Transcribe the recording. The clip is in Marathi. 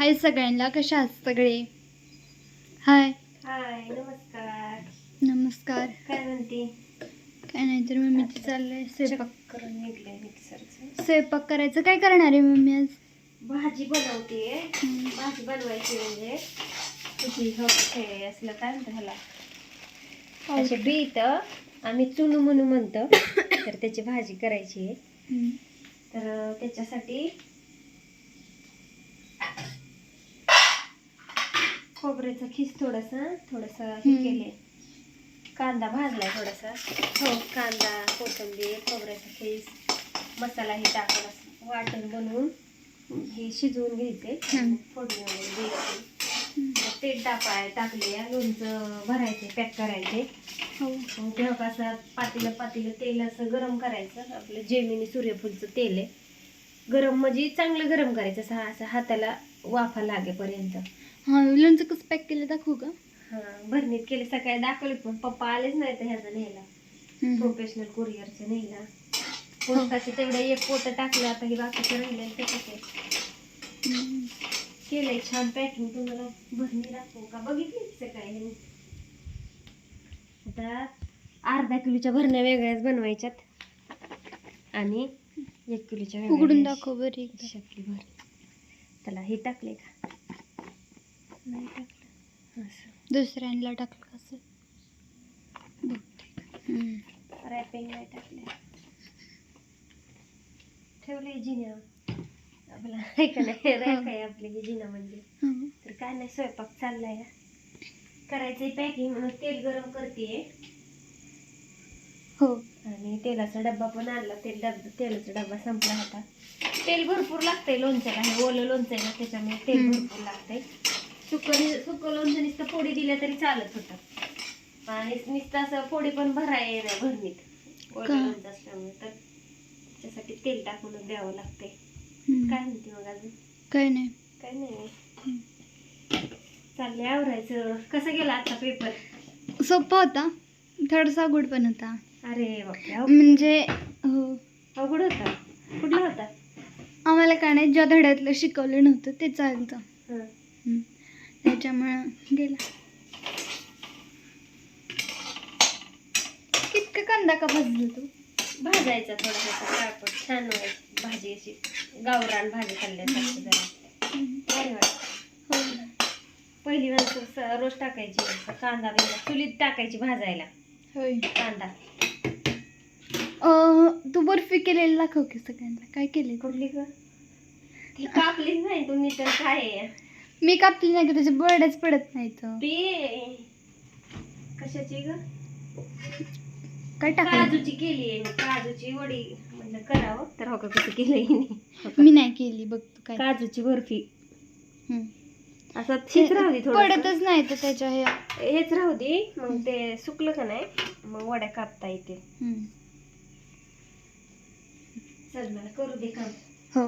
हाय सगळ्यांना कशा आहात सगळे? हाय. हाय नमस्कार. नमस्कार. काय म्हणते? काय नाही तर मम्मीचं चाललंय स्वयंपाक. करून निघलंय मिक्सरचं. स्वयंपाक करायचं. काय करणार आहे मम्मी आज? भाजी बनवते. भाजी बनवायची म्हणजे तुझी हो असलं काय म्हणतं ह्याला? असे बीट आम्ही चुनू म्हणू म्हणतो. तर त्याची भाजी करायची आहे. तर त्याच्यासाठी खोबऱ्याचं खीस थोडंसं थोडंसं हे हम्म. केले. कांदा भाजलाय थोडासा. हो कांदा कोथिंबीर खोबऱ्याचा खीस मसाला हे टाकून असं वाटण बनवून हे शिजवून घ्यायचे. हम्म. फोडणी वगैरे द्यायची. मग तेल टाकाय टाकले लोणचं भरायचे पॅक करायचे. हो. मग तेव्हा कसं पातीलं पातीलं तेल असं गरम करायचं. आपलं जेमिनी सूर्यफूलचं तेल आहे. गरम म्हणजे चांगलं गरम करायचं असं असं हाताला वाफा लागेपर्यंत. हा लोणचं कसं पॅक केलं दाखवू का? हा भरणीत केले. सकाळी दाखवले पण पप्पा आलेच नाही तर ह्याचं न्यायला. प्रोफेशनल कुरिअरचं न्यायला. पोस्टाचे तेवढं एक पोत टाकलं आता हे बाकीचं राहिले ते. कसं. केलंय छान पॅकिंग तुम्हाला भरणी दाखवू का? बघितली सकाळी? आता अर्धा किलोच्या भरण्या वेगळ्याच बनवायच्यात. आणि एक किलोच्या उघडून. दाखव बरं आपली भरणी त्याला हे टाकले का? नाही टाकलं. असं. दुसऱ्यांना टाकलं असं? बघते हम्म. रॅपिंग नाही टाकले ठेवले जिन्या आपला आहे का नाही रॅक आहे आपली ही जिना म्हणजे. तर काय नाही स्वयंपाक चाललाय. करायचंय पॅकिंग म्हणून तेल गरम करते हो. आणि तेलाचा डब्बा पण आणला. तेल डब्बा तेलाचा डब्बा संपला होता तेल भरपूर लागतंय लोणच्याला. हे ओलं लोणचं आहे ना त्याच्यामुळे तेल. भरपूर लागतंय. सुकं सुकं लोणचं नुसतं फोडी दिल्या तरी चालत होतं. आणि नुसतं असं फोडी पण भराय नाही भरणीत. ओलं? लोणचं असल्यामुळे तर त्याच्यासाठी तेल टाकूनच द्यावं लागतंय. काय म्हणते मग अजून? काय नाही. काय नाही. चाललंय आवरायचं. कसं गेला आता पेपर सोपा होता. थोडासा अवघड पण होता. अरे म्हणजे हो. अवघड होता. कुठला होता? आम्हाला काय नाही ज्या धड्यातलं शिकवलं नव्हतं ते चालतं. त्याच्यामुळं गेला. कितका कांदा का भाजला तू? भाजायचा थोडासा काळपट छान व्हायची भाजी अशी. गावरान भाजी खाल्ल्यासारखी जरा. भारी वाटतं. हो पहिली वेळेस रोज टाकायची. कांदा बिंदा चुलीत टाकायची भाजायला. होय. कांदा. तू बर्फी केलेली दाखव की सगळ्यांना. काय केले कुठली ग? ती कापलीच नाही तुम्ही तर काय आहे? मी कापली नाही की त्याचे बर्डच पडत नाही तर ती कशाची ग? काय टाकलं? काजूची केली आहे मी काजूची वडी म्हणलं करावं. तर हो का कसं केलं हिने? मी नाही केली बघ तू काय. काजूची बर्फी. हम्म. असं राहू दे थोडं पडतच नाही तर त्याच्या हे. हेच राहू दे मग ते सुकलं का नाही मग वड्या कापता येते हम्म. चल मला करू दे काम. हो.